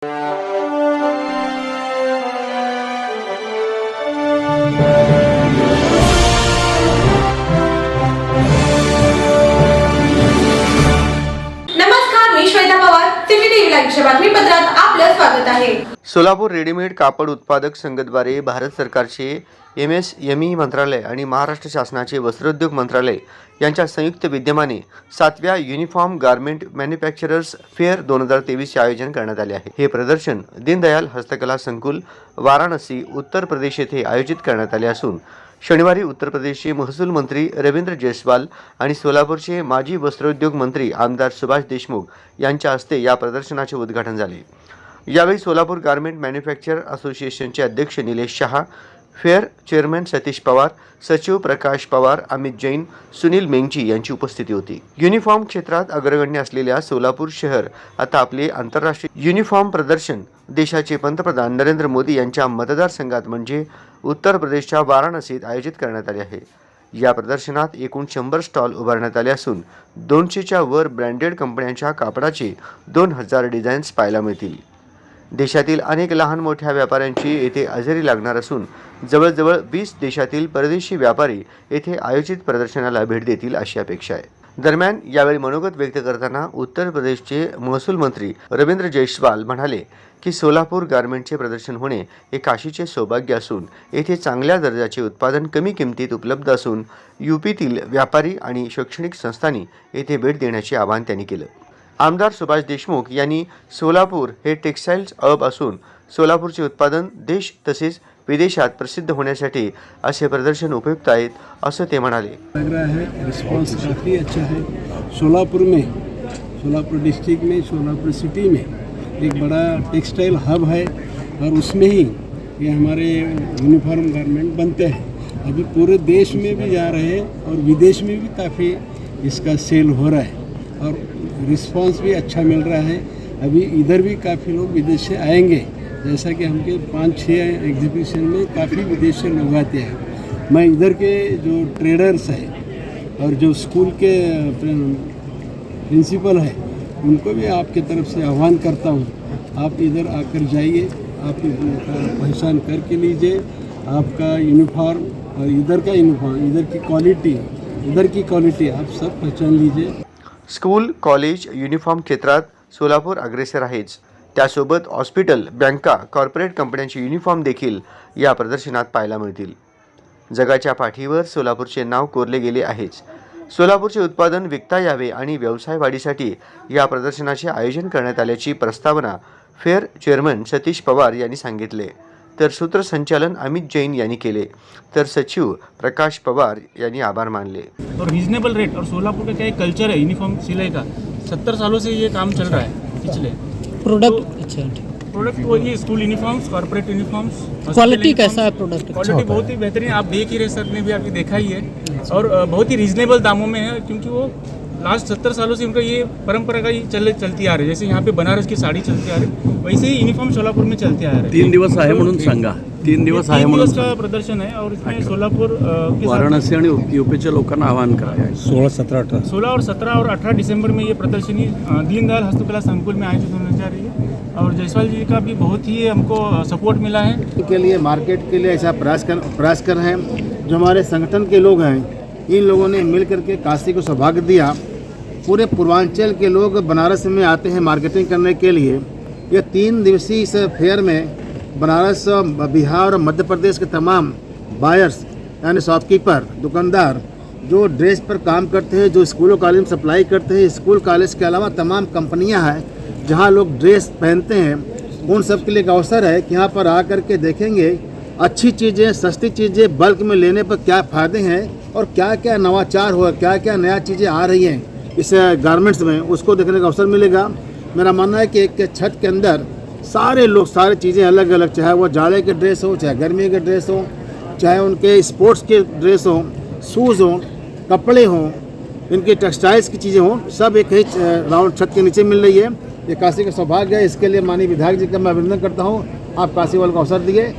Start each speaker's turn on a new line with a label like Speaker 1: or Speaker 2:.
Speaker 1: Música
Speaker 2: Solapur readymade कापड उत्पादक संघद्वारे भारत सरकारचे एम एस एम ई मंत्रालय आणि महाराष्ट्र शासनाचे वस्त्रोद्योग मंत्रालय यांच्या संयुक्त विद्यमाने सातव्या युनिफॉर्म गार्मेंट मॅन्युफॅक्चरर्स फेअर दोन हजार तेवीसचे आयोजन करण्यात आले आहे. हे प्रदर्शन दीनदयाल हस्तकला संकुल वाराणसी उत्तर प्रदेश येथे आयोजित करण्यात आले असून शनिवारी उत्तर प्रदेशचे महसूल मंत्री रवींद्र जयस्वाल आणि सोलापूरचे माजी वस्त्रोद्योग मंत्री आमदार सुभाष देशमुख यांच्या हस्ते या प्रदर्शनाचे उद्घाटन झाले. यावेळी सोलापूर गार्मेंट मॅन्युफॅक्चर असोसिएशनचे अध्यक्ष निलेश शहा फेअर चेअरमॅन सतीश पवार सचिव प्रकाश पवार अमित जैन सुनील मेंगची यांची उपस्थिती होती. युनिफॉर्म क्षेत्रात अग्रगण्य असलेल्या सोलापूर शहर आता आपले आंतरराष्ट्रीय युनिफॉर्म प्रदर्शन देशाचे पंतप्रधान नरेंद्र मोदी यांच्या मतदारसंघात म्हणजे उत्तर प्रदेशच्या वाराणसीत आयोजित करण्यात आले आहे. या प्रदर्शनात एकूण शंभर स्टॉल उभारण्यात आले असून दोनशेच्या वर ब्रँडेड कंपन्यांच्या कापडाचे दोन हजार डिझाईन्स पाहायला मिळतील. देशातील अनेक लहान मोठ्या व्यापाऱ्यांची येथे हजेरी लागणार असून जवळजवळ वीस देशातील परदेशी व्यापारी येथे आयोजित प्रदर्शनाला भेट देतील अशी अपेक्षा आहे. दरम्यान यावेळी मनोगत व्यक्त करताना उत्तर प्रदेशचे महसूल मंत्री रवींद्र जयस्वाल म्हणाले की सोलापूर गारमेंटचे प्रदर्शन होणे हे काशीचे सौभाग्य असून येथे चांगल्या दर्जाचे उत्पादन कमी किमतीत उपलब्ध असून यूपीतील व्यापारी आणि शैक्षणिक संस्थांनी येथे भेट देण्याचे आवाहन त्यांनी केलं. आमदार सुभाष देशमुख यांनी सोलापूर हे टेक्स्टाईल्स हब असून सोलापूरचे उत्पादन देश तसेच विदेशात प्रसिद्ध होण्यासाठी असे प्रदर्शन उपयुक्त आहेत असं ते म्हणाले.
Speaker 3: लग रहा है काफ़ी अच्छा है। सोलापुर में सोलापुर डिस्ट्रिक्ट में सोलापुर सिटी में एक बड़ा टेक्सटाइल हब है और उसमें ही ये हमारे यूनिफॉर्म गारमेंट बनते हैं। अभी पूरे देश में भी जा रहे हैं और विदेश में भी काफ़ी इसका सेल हो रहा है। और रिस्पांस भी अच्छा मिल रहा है। अभी इधर भी काफ़ी लोग विदेश से आएँगे। जैसा कि हमके पाँच छः एग्जीबिशन में काफ़ी विदेश से लोग आते हैं। मैं इधर के जो ट्रेडर्स हैं और जो स्कूल के प्रिंसिपल हैं, उनको भी आपके तरफ़ से आह्वान करता हूँ। आप इधर आकर जाइए, आप पहचान करके लीजिए। आपका यूनिफॉर्म और इधर का यूनिफॉर्म इधर की क्वालिटी इधर की क्वालिटी आप सब पहचान लीजिए।
Speaker 2: स्कूल कॉलेज युनिफॉर्म क्षेत्रात सोलापूर अग्रेसर आहेच. त्यासोबत हॉस्पिटल बँका कॉर्पोरेट कंपन्यांचे युनिफॉर्म देखील या प्रदर्शनात पाहायला मिळतील. जगाच्या पाठीवर सोलापूरचे नाव कोरले गेले आहेच. सोलापूरचे उत्पादन विकता यावे आणि व्यवसाय वाढीसाठी या प्रदर्शनाचे आयोजन करण्यात आल्याची प्रस्तावना फेअर चेअरमन सतीश पवार यांनी सांगितले. तर सूत्रसंचालन अमित जैन यांनी केले. तर सचिव प्रकाश पवार यांनी आभार मानले.
Speaker 4: और रीजनेबल रेट और सोलापुर का क्या कल्चर है? यूनिफॉर्म सिलाई का। सत्तर सालों से ये काम चल रहा है पिछले।
Speaker 5: प्रोडक्ट अच्छा
Speaker 4: प्रोडक्ट वही school uniforms corporate uniforms
Speaker 5: quality कैसा है प्रोडक्ट
Speaker 4: क्वालिटी बहुत ही बेहतरीन आप देख ही रहे सर ने भी अभी देखा ही है। और बहुत ही रीजनेबल दामों में है क्योंकि वो लास्ट सत्तर सालों से उनका ये परंपरा का ही चल चलती आ रही है। जैसे यहाँ पे बनारस की साड़ी चलती आ रही है वैसे ही यूनिफॉर्म सोलापुर में चलते आ रहे हैं।
Speaker 6: तीन दिवस आहे म्हणून सांगा। तीन दिवस
Speaker 4: ये
Speaker 6: आहे
Speaker 4: तीन
Speaker 6: म्हणून
Speaker 4: दिवस का प्रदर्शन है और इसमें सोलापुर अ, के साथ-
Speaker 6: वाराणसी आणि यूपीच्या लोकांना आवाहन करा.
Speaker 3: सोलह सत्रह अठारह
Speaker 4: सोलह और सत्रह और अठारह दिसंबर में ये प्रदर्शनी अ, दीनदयाल हस्तकला संकुल में आयोजित होने जा रही है। और जायसवाल जी का भी बहुत ही हमको सपोर्ट मिला है।
Speaker 7: के लिए मार्केट के लिए ऐसा प्रयास कर प्रयास कर रहे हैं। जो हमारे संगठन के लोग हैं इन लोगों ने मिल करके काशी को सौभाग्य दिया। पूरे पूर्वांचल के लोग बनारस में आते हैं मार्केटिंग करने के लिए। ये तीन दिवसीय इस फेयर में बनारस, बिहार और मध्य प्रदेश के तमाम बायर्स यानी शॉपकीपर दुकानदार, जो ड्रेस पर काम करते हैं, जो स्कूलों कॉलेज में सप्लाई करते हैं स्कूल कॉलेज के अलावा तमाम कंपनियाँ हैं, जहाँ लोग ड्रेस पहनते हैं। उन सब के लिए एक अवसर है कि यहाँ पर आकर के देखेंगे अच्छी चीज़ें, सस्ती चीज़ें बल्क में लेने पर क्या फ़ायदे हैं और क्या क्या नवाचार हुआ क्या क्या नया चीज़ें आ रही हैं इस गारमेंट्स में, उसको देखने का अवसर मिलेगा। मेरा मानना है कि एक छत के अंदर सारे लोग, सारी चीज़ें अलग अलग चाहे वो जाड़े के ड्रेस हो, चाहे गर्मी के ड्रेस हो, चाहे उनके स्पोर्ट्स के ड्रेस हो शूज़ हों, कपड़े हों, इनके टेक्सटाइल्स की चीज़ें हों, सब एक ही राउंड छत के नीचे मिल रही है। ये काशी का सौभाग्य है। इसके लिए माननीय विधायक जी का मैं अभिनंदन करता हूँ। आप काशी वालों को अवसर दिए।